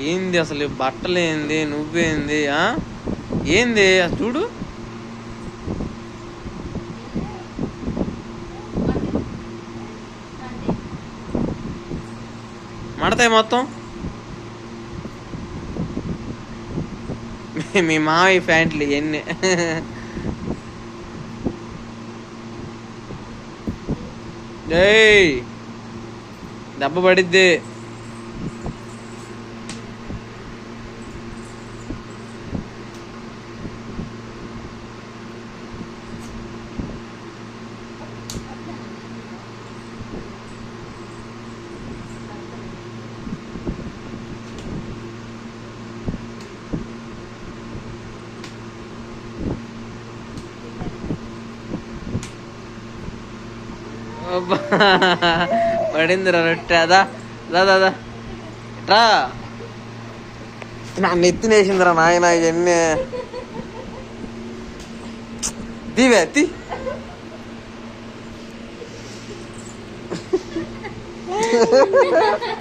ఏంది అసలు బట్టలు ఏంది నువ్వేంది? ఆ? ఏంది? చూడు. మడతాయి మొత్తం. మీ- మావి మావయ్య ప్యాంట్లు ఎన్ని? డై దెబ్బ పడిద్ది. పడిందిరా రొట్టె. అదా దా రా. నా నెత్తినేసిందిరా నాయన ఇవన్నీ. దీవే ha!